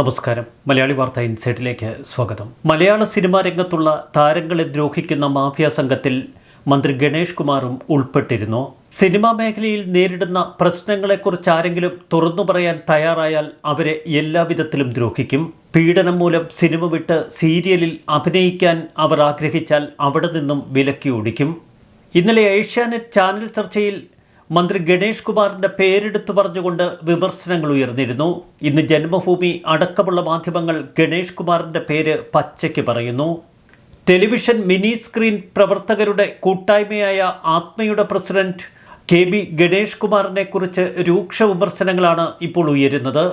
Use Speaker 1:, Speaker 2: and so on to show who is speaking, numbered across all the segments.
Speaker 1: നമസ്കാരം. മലയാളി വാർത്ത ഇൻസൈറ്റിലേക്ക് സ്വാഗതം. മലയാള സിനിമാ രംഗത്തുള്ള താരങ്ങളെ ദ്രോഹിക്കുന്ന മാഫിയ സംഘത്തിൽ മന്ത്രി ഗണേഷ് കുമാറും ഉൾപ്പെട്ടിരുന്നു. സിനിമാ മേഖലയിൽ നേരിടുന്ന പ്രശ്നങ്ങളെക്കുറിച്ച് ആരെങ്കിലും തുറന്നു പറയാൻ തയ്യാറായാൽ അവരെ എല്ലാവിധത്തിലും ദ്രോഹിക്കും. പീഡനം മൂലം സിനിമ വിട്ട് സീരിയലിൽ അഭിനയിക്കാൻ അവർ ആഗ്രഹിച്ചാൽ അവിടെ നിന്നും വിലക്കി ഓടിക്കും. ഇന്നലെ ഏഷ്യാനെറ്റ് ചാനൽ ചർച്ചയിൽ മന്ത്രി ഗണേഷ് കുമാറിന്റെ പേരെടുത്തു പറഞ്ഞുകൊണ്ട് വിമർശനങ്ങൾ ഉയർന്നിരുന്നു. ഇന്ന് ജന്മഭൂമി അടക്കമുള്ള മാധ്യമങ്ങൾ ഗണേഷ് കുമാറിന്റെ പേര് പച്ചയ്ക്ക് പറയുന്നു. ടെലിവിഷൻ മിനി സ്ക്രീൻ പ്രവർത്തകരുടെ കൂട്ടായ്മയായ ആത്മയുടെ പ്രസിഡന്റ് കെ ബി ഗണേഷ് കുമാറിനെ കുറിച്ച് രൂക്ഷ വിമർശനങ്ങളാണ് ഇപ്പോൾ ഉയരുന്നത്.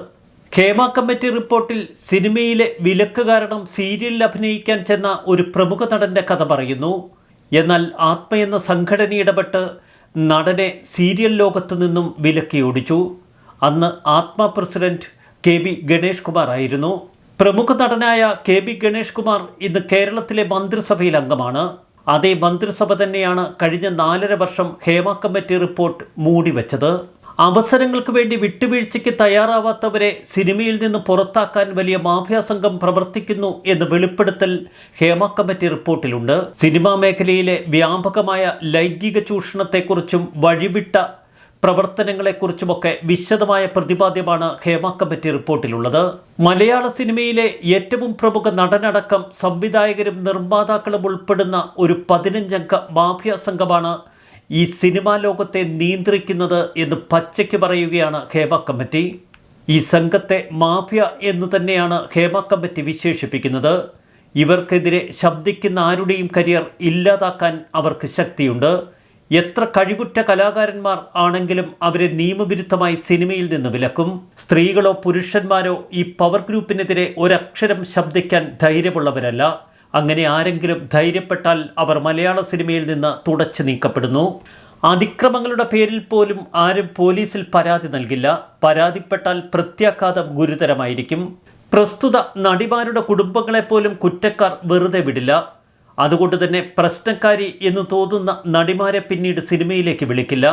Speaker 1: ഖേമ കമ്മിറ്റി റിപ്പോർട്ടിൽ സിനിമയിലെ വിലക്ക് കാരണം സീരിയലിൽ അഭിനയിക്കാൻ ചെന്ന ഒരു പ്രമുഖ നടന്റെ കഥ പറയുന്നു. എന്നാൽ ആത്മ എന്ന സംഘടന ഇടപെട്ട് നടനെ സീരിയൽ ലോകത്തു നിന്നും വിലക്കി ഓടിച്ചു. അന്ന് Athma president K B Ganesh Kumar ആയിരുന്നു. പ്രമുഖ നടനായ കെ ബി ഗണേഷ് കുമാർ ഇന്ന് കേരളത്തിലെ മന്ത്രിസഭയിൽ അംഗമാണ്. അതേ മന്ത്രിസഭ തന്നെയാണ് കഴിഞ്ഞ നാലര വർഷം ഹേമ കമ്മിറ്റി റിപ്പോർട്ട് മൂടിവെച്ചത്. അവസരങ്ങൾക്ക് വേണ്ടി വിട്ടുവീഴ്ചയ്ക്ക് തയ്യാറാവാത്തവരെ സിനിമയിൽ നിന്ന് പുറത്താക്കാൻ വലിയ മാഫിയ സംഘം പ്രവർത്തിക്കുന്നു എന്ന് വെളിപ്പെടുത്തൽ ഹേമ കമ്മിറ്റി റിപ്പോർട്ടിലുണ്ട്. സിനിമാ മേഖലയിലെ വ്യാപകമായ ലൈംഗിക ചൂഷണത്തെക്കുറിച്ചും വഴിവിട്ട പ്രവർത്തനങ്ങളെക്കുറിച്ചുമൊക്കെ വിശദമായ പ്രതിപാദ്യമാണ് ഹേമ കമ്മിറ്റി റിപ്പോർട്ടിലുള്ളത്. മലയാള സിനിമയിലെ ഏറ്റവും പ്രമുഖ നടനടക്കം സംവിധായകരും നിർമ്മാതാക്കളും ഉൾപ്പെടുന്ന ഒരു പതിനഞ്ചംഗ മാഫിയ സംഘമാണ് ഈ സിനിമാ ലോകത്തെ നിയന്ത്രിക്കുന്നത് എന്ന് പച്ചയ്ക്ക് പറയുകയാണ് ഹേമ കമ്മിറ്റി. ഈ സംഘത്തെ മാഫിയ എന്ന് തന്നെയാണ് ഹേമ കമ്മിറ്റി വിശേഷിപ്പിക്കുന്നത്. ഇവർക്കെതിരെ ശബ്ദിക്കുന്ന ആരുടെയും കരിയർ ഇല്ലാതാക്കാൻ അവർക്ക് ശക്തിയുണ്ട്. എത്ര കഴിവുറ്റ കലാകാരന്മാർ ആണെങ്കിലും അവരെ നിയമവിരുദ്ധമായി സിനിമയിൽ നിന്ന് വിലക്കും. സ്ത്രീകളോ പുരുഷന്മാരോ ഈ പവർ ഗ്രൂപ്പിനെതിരെ ഒരക്ഷരം ശബ്ദിക്കാൻ ധൈര്യമുള്ളവരല്ല. അങ്ങനെ ആരെങ്കിലും ധൈര്യപ്പെട്ടാൽ അവർ മലയാള സിനിമയിൽ നിന്ന് തുടച്ചു നീക്കപ്പെടുന്നു. അതിക്രമങ്ങളുടെ പേരിൽ പോലും ആരും പോലീസിൽ പരാതി നൽകില്ല. പരാതിപ്പെട്ടാൽ പ്രത്യാഘാതം ഗുരുതരമായിരിക്കും. പ്രസ്തുത നടിമാരുടെ കുടുംബങ്ങളെപ്പോലും കുറ്റക്കാർ വെറുതെ വിടില്ല. അതുകൊണ്ട് തന്നെ പ്രശ്നക്കാരി എന്ന് തോന്നുന്ന നടിമാരെ പിന്നീട് സിനിമയിലേക്ക് വിളിക്കില്ല.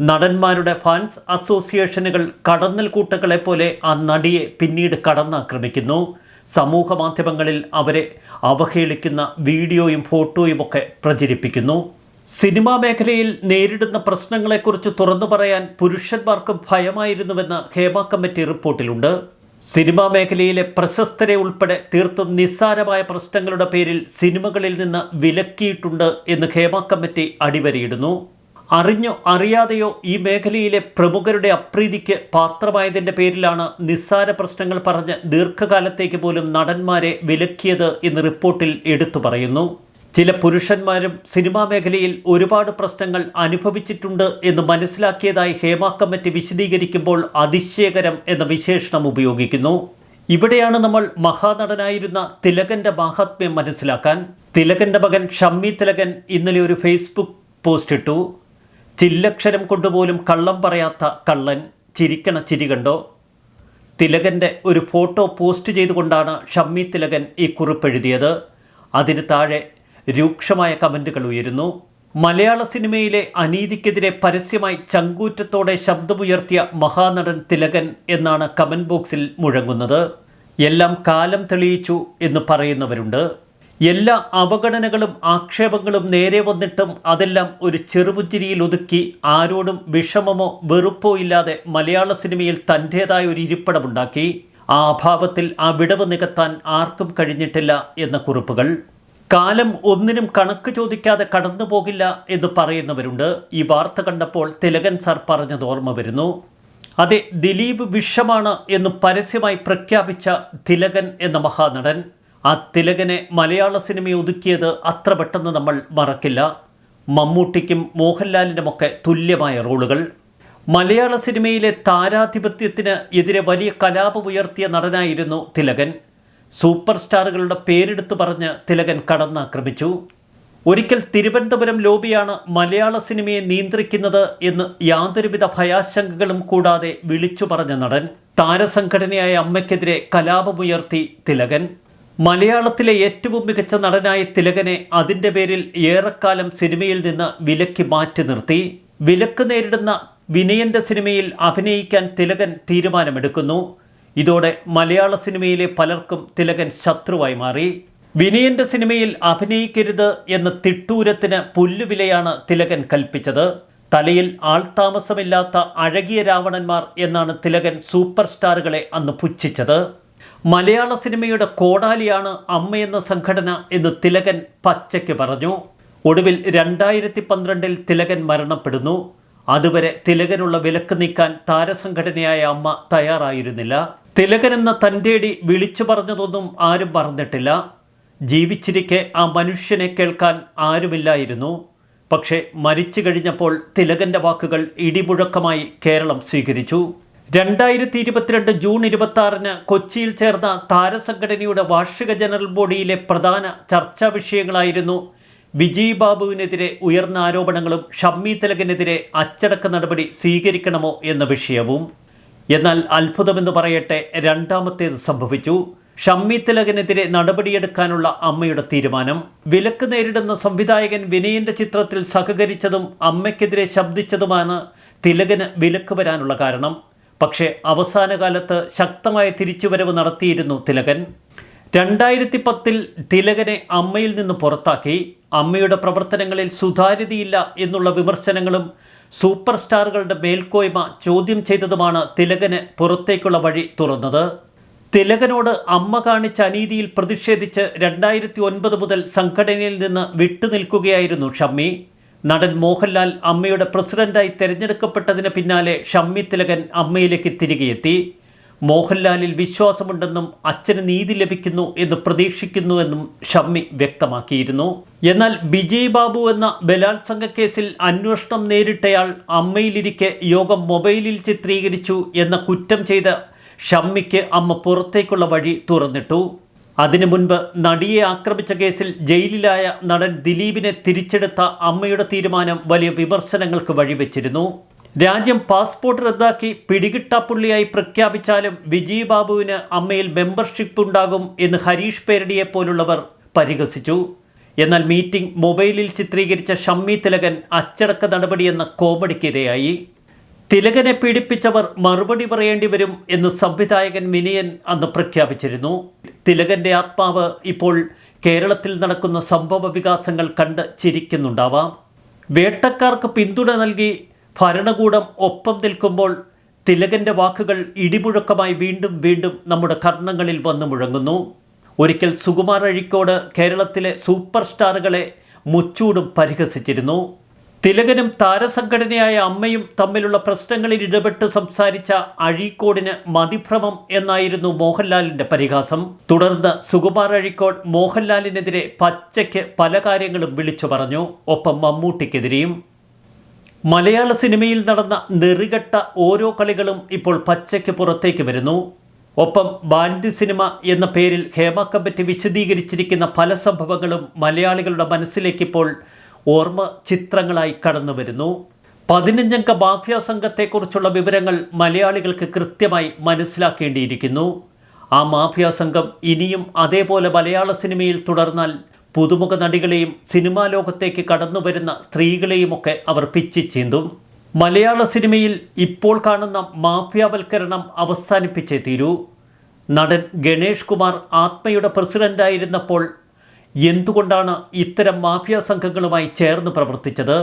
Speaker 1: നടന്മാരുടെ ഫാൻസ് അസോസിയേഷനുകൾ കടന്നൽ കൂട്ടങ്ങളെപ്പോലെ ആ നടിയെ പിന്നീട് കടന്നാക്രമിക്കുന്നു. സമൂഹ മാധ്യമങ്ങളിൽ അവരെ അവഹേളിക്കുന്ന വീഡിയോയും ഫോട്ടോയും ഒക്കെ പ്രചരിപ്പിക്കുന്നു. സിനിമാ മേഖലയിൽ നേരിടുന്ന പ്രശ്നങ്ങളെക്കുറിച്ച് തുറന്നു പറയാൻ പുരുഷന്മാർക്കും ഭയമായിരുന്നുവെന്ന് ഹേമ കമ്മിറ്റി റിപ്പോർട്ടിലുണ്ട്. സിനിമാ മേഖലയിലെ പ്രശസ്തരെ ഉൾപ്പെടെ തീർത്തും നിസ്സാരമായ പ്രശ്നങ്ങളുടെ പേരിൽ സിനിമകളിൽ നിന്ന് വിലക്കിയിട്ടുണ്ട് എന്ന് ഹേമ കമ്മിറ്റി അടിവരയിടുന്നു. അറിഞ്ഞോ അറിയാതെയോ ഈ മേഖലയിലെ പ്രമുഖരുടെ അപ്രീതിക്ക് പാത്രമായതിന്റെ പേരിലാണ് നിസ്സാര പ്രശ്നങ്ങൾ പറഞ്ഞ് ദീർഘകാലത്തേക്ക് പോലും നടന്മാരെ വിലക്കിയത് എന്ന് റിപ്പോർട്ടിൽ എടുത്തു പറയുന്നു. ചില പുരുഷന്മാരും സിനിമാ മേഖലയിൽ ഒരുപാട് പ്രശ്നങ്ങൾ അനുഭവിച്ചിട്ടുണ്ട് എന്ന് മനസ്സിലാക്കിയതായി ഹേമ കമ്മിറ്റി വിശദീകരിക്കുമ്പോൾ അതിശയകരം എന്ന വിശേഷണം ഉപയോഗിക്കുന്നു. ഇവിടെയാണ് നമ്മൾ മഹാനടനായിരുന്ന തിലകന്റെ മഹാത്മ്യം മനസ്സിലാക്കാൻ. തിലകന്റെ മകൻ ഷമ്മി തിലകൻ ഇന്നലെ ഒരു ഫേസ്ബുക്ക് പോസ്റ്റ് ഇട്ടു. ചില്ലക്ഷരം കൊണ്ടുപോലും കള്ളം പറയാത്ത കള്ളൻ ചിരിക്കണ ചിരി കണ്ടോ? തിലകന്റെ ഒരു ഫോട്ടോ പോസ്റ്റ് ചെയ്തുകൊണ്ടാണ് ഷമ്മി തിലകൻ ഈ കുറിപ്പ് എഴുതിയത് അതിന് താഴെ രൂക്ഷമായ കമന്റുകൾ ഉയരുന്നു. മലയാള സിനിമയിലെ അനീതിക്കെതിരെ പരസ്യമായി ചങ്കൂറ്റത്തോടെ ശബ്ദമുയർത്തിയ മഹാനടൻ തിലകൻ എന്നാണ് കമന്റ് ബോക്സിൽ മുഴങ്ങുന്നത്. എല്ലാം കാലം തെളിയിച്ചു എന്ന് പറയുന്നവരുണ്ട്. എല്ലാ അപകടനകളും ആക്ഷേപങ്ങളും നേരെ വന്നിട്ടും അതെല്ലാം ഒരു ചെറുപുഞ്ചിരിയിൽ ഒതുക്കി ആരോടും വിഷമമോ വെറുപ്പോ ഇല്ലാതെ മലയാള സിനിമയിൽ തന്റേതായ ഒരു ഇരിപ്പിടമുണ്ടാക്കി. ആ അഭാവത്തിൽ ആ വിടവ് നികത്താൻ ആർക്കും കഴിഞ്ഞിട്ടില്ല എന്ന കുറിപ്പുകൾ. കാലം ഒന്നിനും കണക്ക് ചോദിക്കാതെ കടന്നു പോകില്ല എന്ന് പറയുന്നവരുണ്ട്. ഈ വാർത്ത കണ്ടപ്പോൾ തിലകൻ സാർ പറഞ്ഞത് ഓർമ്മ വരുന്നു. അതെ ദിലീപ് വിഷമാണ് എന്ന് പരസ്യമായി പ്രഖ്യാപിച്ച തിലകൻ എന്ന മഹാനടൻ ആ തിലകനെ മലയാള സിനിമ ഒതുക്കിയത് അത്ര പെട്ടെന്ന് നമ്മൾ മറക്കില്ല. മമ്മൂട്ടിക്കും മോഹൻലാലിനുമൊക്കെ തുല്യമായ റോളുകൾ. മലയാള സിനിമയിലെ താരാധിപത്യത്തിന് എതിരെ വലിയ കലാപമുയർത്തിയ നടനായിരുന്നു തിലകൻ. സൂപ്പർ സ്റ്റാറുകളുടെ പേരെടുത്തു പറഞ്ഞ് തിലകൻ കടന്നാക്രമിച്ചു. ഒരിക്കൽ തിരുവനന്തപുരം ലോബിയാണ് മലയാള സിനിമയെ നിയന്ത്രിക്കുന്നത് എന്ന് യാതൊരുവിധ ഭയാശങ്കകളും കൂടാതെ വിളിച്ചു പറഞ്ഞ നടൻ. താരസംഘടനയായ അമ്മയ്ക്കെതിരെ കലാപമുയർത്തി തിലകൻ. മലയാളത്തിലെ ഏറ്റവും മികച്ച നടനായ തിലകനെ അതിന്റെ പേരിൽ ഏറെക്കാലം സിനിമയിൽ നിന്ന് വിലക്കി മാറ്റി നിർത്തി. വിലക്ക് നേരിടുന്ന വിനയന്റെ സിനിമയിൽ അഭിനയിക്കാൻ തിലകൻ തീരുമാനമെടുക്കുന്നു. ഇതോടെ മലയാള സിനിമയിലെ പലർക്കും തിലകൻ ശത്രുവായി മാറി. വിനയന്റെ സിനിമയിൽ അഭിനയിക്കരുത് എന്ന തിട്ടൂരത്തിന് പുല്ലുവിലയാണ് തിലകൻ കൽപ്പിച്ചത്. തലയിൽ ആൾതാമസമില്ലാത്ത അഴകിയ രാവണന്മാർ എന്നാണ് തിലകൻ സൂപ്പർ സ്റ്റാറുകളെ അന്ന് പുച്ഛിച്ചത്. മലയാള സിനിമയുടെ കോടാലിയാണ് അമ്മയെന്ന സംഘടന എന്ന് തിലകൻ പച്ചയ്ക്ക് പറഞ്ഞു. ഒടുവിൽ രണ്ടായിരത്തി പന്ത്രണ്ടിൽ തിലകൻ മരണപ്പെടുന്നു. അതുവരെ തിലകനുള്ള വിലക്ക് നീക്കാൻ താരസംഘടനയായ അമ്മ തയ്യാറായിരുന്നില്ല. തിലകൻ എന്ന തന്റെടി വിളിച്ചു പറഞ്ഞതൊന്നും ആരും പറഞ്ഞിട്ടില്ല ജീവിച്ചിരിക്കെ ആ മനുഷ്യനെ കേൾക്കാൻ ആരുമില്ലായിരുന്നു. പക്ഷേ മരിച്ചു കഴിഞ്ഞപ്പോൾ തിലകന്റെ വാക്കുകൾ ഇടിമുഴക്കമായി കേരളം സ്വീകരിച്ചു. രണ്ടായിരത്തി ഇരുപത്തിരണ്ട് ജൂൺ ഇരുപത്തി ആറിന് കൊച്ചിയിൽ ചേർന്ന താരസംഘടനയുടെ വാർഷിക ജനറൽ ബോഡിയിലെ പ്രധാന ചർച്ചാ വിഷയങ്ങളായിരുന്നു വിജയ് ബാബുവിനെതിരെ ഉയർന്ന ആരോപണങ്ങളും ഷമ്മി തിലകനെതിരെ അച്ചടക്ക നടപടി സ്വീകരിക്കണമോ എന്ന വിഷയവും. എന്നാൽ അത്ഭുതമെന്ന് പറയട്ടെ രണ്ടാമത്തേത് സംഭവിച്ചു. ഷമ്മി തിലകനെതിരെ നടപടിയെടുക്കാനുള്ള അമ്മയുടെ തീരുമാനം. വിലക്ക് നേരിടുന്ന സംവിധായകൻ വിനയന്റെ ചിത്രത്തിൽ സഹകരിച്ചതും അമ്മയ്ക്കെതിരെ ശബ്ദിച്ചതുമാണ് തിലകന് വിലക്ക് വരാനുള്ള കാരണം. പക്ഷേ അവസാന കാലത്ത് ശക്തമായ തിരിച്ചുവരവ് നടത്തിയിരുന്നു തിലകൻ. രണ്ടായിരത്തി പത്തിൽ തിലകനെ അമ്മയിൽ നിന്ന് പുറത്താക്കി. അമ്മയുടെ പ്രവർത്തനങ്ങളിൽ സുതാര്യതയില്ല എന്നുള്ള വിമർശനങ്ങളും സൂപ്പർ സ്റ്റാറുകളുടെ മേൽക്കോയ്മ ചോദ്യം ചെയ്തതുമാണ് തിലകന് പുറത്തേക്കുള്ള വഴി തുറന്നത്. തിലകനോട് അമ്മ കാണിച്ച അനീതിയിൽ പ്രതിഷേധിച്ച് രണ്ടായിരത്തി ഒൻപത് മുതൽ സംഘടനയിൽ നിന്ന് വിട്ടുനിൽക്കുകയായിരുന്നു ഷമ്മി. നടൻ മോഹൻലാൽ അമ്മയുടെ പ്രസിഡന്റായി തിരഞ്ഞെടുക്കപ്പെട്ടതിന് പിന്നാലെ ഷമ്മി തിലകൻ അമ്മയിലേക്ക് തിരികെയെത്തി. മോഹൻലാലിൽ വിശ്വാസമുണ്ടെന്നും അച്ഛന് നീതി ലഭിക്കുന്നു എന്ന് പ്രതീക്ഷിക്കുന്നുവെന്നും ഷമ്മി വ്യക്തമാക്കിയിരുന്നു. എന്നാൽ വിജയ് ബാബു എന്ന ബലാത്സംഗ കേസിൽ അന്വേഷണം നേരിട്ടയാൾ അമ്മയിലിരിക്കെ യോഗം മൊബൈലിൽ ചിത്രീകരിച്ചു എന്ന കുറ്റം ചെയ്ത ഷമ്മിക്ക് അമ്മ പുറത്തേക്കുള്ള വഴി തുറന്നിട്ടു. അതിനു മുൻപ് നടിയെ ആക്രമിച്ച കേസിൽ ജയിലിലായ നടൻ ദിലീപിനെ തിരിച്ചെടുത്ത അമ്മയുടെ തീരുമാനം വലിയ വിമർശനങ്ങൾക്ക് വഴിവെച്ചിരുന്നു. രാജ്യം പാസ്പോർട്ട് റദ്ദാക്കി പിടികിട്ടാപ്പുള്ളിയായി പ്രഖ്യാപിച്ചാലും വിജയ് ബാബുവിന് അമ്മയിൽ മെമ്പർഷിപ്പ് ഉണ്ടാകും എന്ന് ഹരീഷ് പേരടിയെ പോലുള്ളവർ പരിഹസിച്ചു. എന്നാൽ മീറ്റിംഗ് മൊബൈലിൽ ചിത്രീകരിച്ച ഷമ്മി തിലകൻ അച്ചടക്ക നടപടിയെന്ന കോമഡിക്കിരയായി തിലകനെ പീഡിപ്പിച്ചവർ മറുപടി പറയേണ്ടി വരും എന്ന് സംവിധായകൻ മിനിയൻ അന്ന് പ്രഖ്യാപിച്ചിരുന്നു. തിലകന്റെ ആത്മാവ് ഇപ്പോൾ കേരളത്തിൽ നടക്കുന്ന സംഭവ വികാസങ്ങൾ കണ്ട് ചിരിക്കുന്നുണ്ടാവാം. വേട്ടക്കാർക്ക് പിന്തുണ നൽകി ഭരണകൂടം ഒപ്പം നിൽക്കുമ്പോൾ തിലകന്റെ വാക്കുകൾ ഇടിമുഴക്കമായി വീണ്ടും വീണ്ടും നമ്മുടെ കർണങ്ങളിൽ വന്നു മുഴങ്ങുന്നു. ഒരിക്കൽ സുകുമാർ അഴിക്കോട് കേരളത്തിലെ സൂപ്പർ സ്റ്റാറുകളെ മുച്ചൂടും പരിഹസിച്ചിരുന്നു. തിലകനും താരസംഘടനയായ അമ്മയും തമ്മിലുള്ള പ്രശ്നങ്ങളിൽ ഇടപെട്ട് സംസാരിച്ച അഴീക്കോടിന് മതിഭ്രമം എന്നായിരുന്നു മോഹൻലാലിന്റെ പരിഹാസം. തുടർന്ന് സുകുമാർ അഴീക്കോട് മോഹൻലാലിനെതിരെ പച്ചയ്ക്ക് പല കാര്യങ്ങളും വിളിച്ചു പറഞ്ഞു. ഒപ്പം മമ്മൂട്ടിക്കെതിരെയും. മലയാള സിനിമയിൽ നടന്ന നെറികെട്ട ഓരോ കളികളും ഇപ്പോൾ പച്ചയ്ക്ക് പുറത്തേക്ക് വരുന്നു. ഒപ്പം ബാൻഡി സിനിമ എന്ന പേരിൽ ഹേമ കമ്മിറ്റി വിശദീകരിച്ചിരിക്കുന്ന പല സംഭവങ്ങളും മലയാളികളുടെ മനസ്സിലേക്കിപ്പോൾ ഓർമ്മ ചിത്രങ്ങളായി കടന്നു വരുന്നു. പതിനഞ്ചംഗ മാഫിയ സംഘത്തെക്കുറിച്ചുള്ള വിവരങ്ങൾ മലയാളികൾക്ക് കൃത്യമായി മനസ്സിലാക്കേണ്ടിയിരിക്കുന്നു. ആ മാഫിയ സംഘം ഇനിയും അതേപോലെ മലയാള സിനിമയിൽ തുടർന്നാൽ പുതുമുഖ നടികളെയും സിനിമാ ലോകത്തേക്ക് കടന്നു വരുന്ന സ്ത്രീകളെയുമൊക്കെ അവർ പിച്ചിച്ചീന്തും മലയാള സിനിമയിൽ ഇപ്പോൾ കാണുന്ന മാഫിയാവൽക്കരണം അവസാനിപ്പിച്ചേ തീരൂ. നടൻ ഗണേഷ് കുമാർ ആത്മയുടെ പ്രസിഡന്റായിരുന്നപ്പോൾ എന്തുകൊണ്ടാണ് ഇത്തരം മാഫിയ സംഘങ്ങളുമായി ചേർന്ന് പ്രവർത്തിച്ചത്?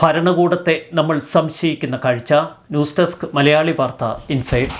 Speaker 1: ഭരണകൂടത്തെ നമ്മൾ സംശയിക്കുന്ന കാഴ്ച. ന്യൂസ് ഡെസ്ക് മലയാളി വാർത്ത ഇൻസൈഡ്.